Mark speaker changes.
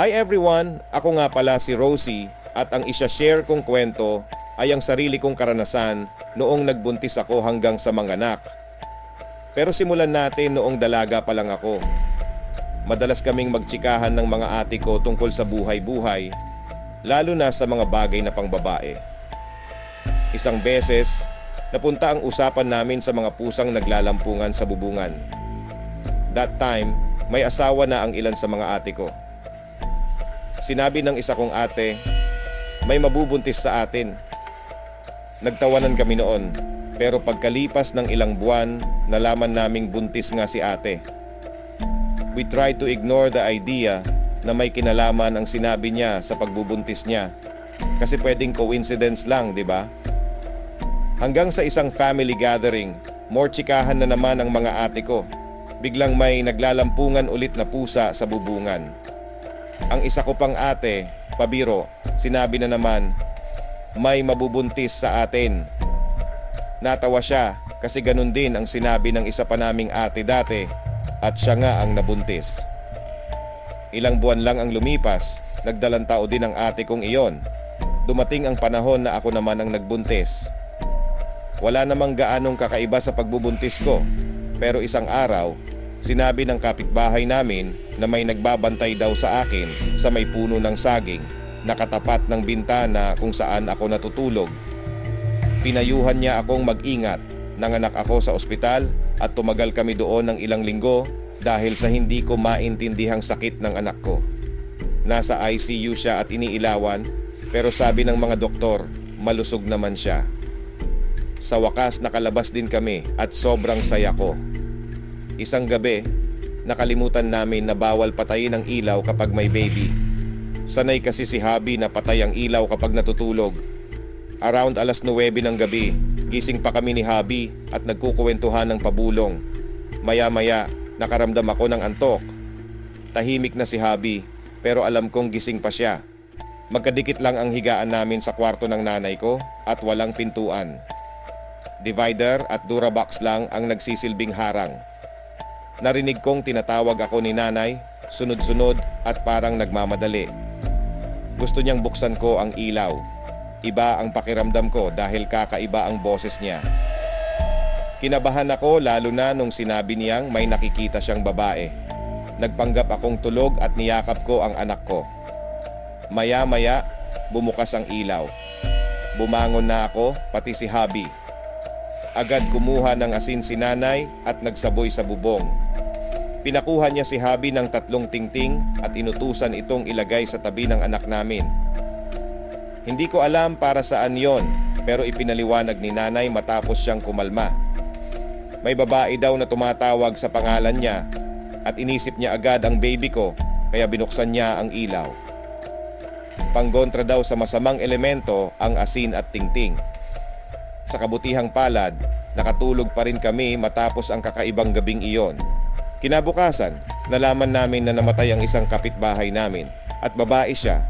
Speaker 1: Hi everyone! Ako nga pala si Rosie at ang isa-share kong kwento ay ang sarili kong karanasan noong nagbuntis ako hanggang sa manganak. Pero simulan natin noong dalaga pa lang ako. Madalas kaming magtsikahan ng mga ate ko tungkol sa buhay-buhay, lalo na sa mga bagay na pangbabae. Isang beses, napunta ang usapan namin sa mga pusang naglalampungan sa bubungan. That time, may asawa na ang ilan sa mga ate ko. Sinabi ng isa kong ate, may mabubuntis sa atin. Nagtawanan kami noon, pero pagkalipas ng ilang buwan, nalaman naming buntis nga si ate. We tried to ignore the idea na may kinalaman ang sinabi niya sa pagbubuntis niya. Kasi pwedeng coincidence lang, di ba? Hanggang sa isang family gathering, more chikahan na naman ang mga ate ko. Biglang may naglalampungan ulit na pusa sa bubungan. Ang isa ko pang ate, pabiro, sinabi na naman, may mabubuntis sa atin. Natawa siya kasi ganun din ang sinabi ng isa pa naming ate dati at siya nga ang nabuntis. Ilang buwan lang ang lumipas, nagdalang tao din ang ate kong iyon. Dumating ang panahon na ako naman ang nagbuntis. Wala namang gaanong kakaiba sa pagbubuntis ko, pero isang araw, sinabi ng kapitbahay namin na may nagbabantay daw sa akin sa may puno ng saging nakatapat ng bintana kung saan ako natutulog. Pinayuhan niya akong mag-ingat. Nanganak ako sa ospital at tumagal kami doon ng ilang linggo dahil sa hindi ko maintindihang sakit ng anak ko. Nasa ICU siya at iniilawan pero sabi ng mga doktor, malusog naman siya. Sa wakas nakalabas din kami at sobrang saya ko. Isang gabi, nakalimutan namin na bawal patayin ang ilaw kapag may baby. Sanay kasi si Habi na patay ang ilaw kapag natutulog. Around alas 9 ng gabi, gising pa kami ni Habi at nagkukuwentuhan ng pabulong. Maya-maya, nakaramdam ako ng antok. Tahimik na si Habi, pero alam kong gising pa siya. Magkadikit lang ang higaan namin sa kwarto ng nanay ko at walang pintuan. Divider at Durabox lang ang nagsisilbing harang. Narinig kong tinatawag ako ni nanay, sunod-sunod at parang nagmamadali. Gusto niyang buksan ko ang ilaw. Iba ang pakiramdam ko dahil kakaiba ang boses niya. Kinabahan ako lalo na nung sinabi niyang may nakikita siyang babae. Nagpanggap akong tulog at niyakap ko ang anak ko. Maya-maya, bumukas ang ilaw. Bumangon na ako, pati si Habi. Agad kumuha ng asin si nanay at nagsaboy sa bubong. Pinakuha niya si Habi ng tatlong tingting at inutusan itong ilagay sa tabi ng anak namin. Hindi ko alam para saan yon pero ipinaliwanag ni nanay matapos siyang kumalma. May babae daw na tumatawag sa pangalan niya at inisip niya agad ang baby ko kaya binuksan niya ang ilaw. Panggontra daw sa masamang elemento ang asin at tingting. Sa kabutihang palad, nakatulog pa rin kami matapos ang kakaibang gabing iyon. Kinabukasan, nalaman namin na namatay ang isang kapitbahay namin at babae siya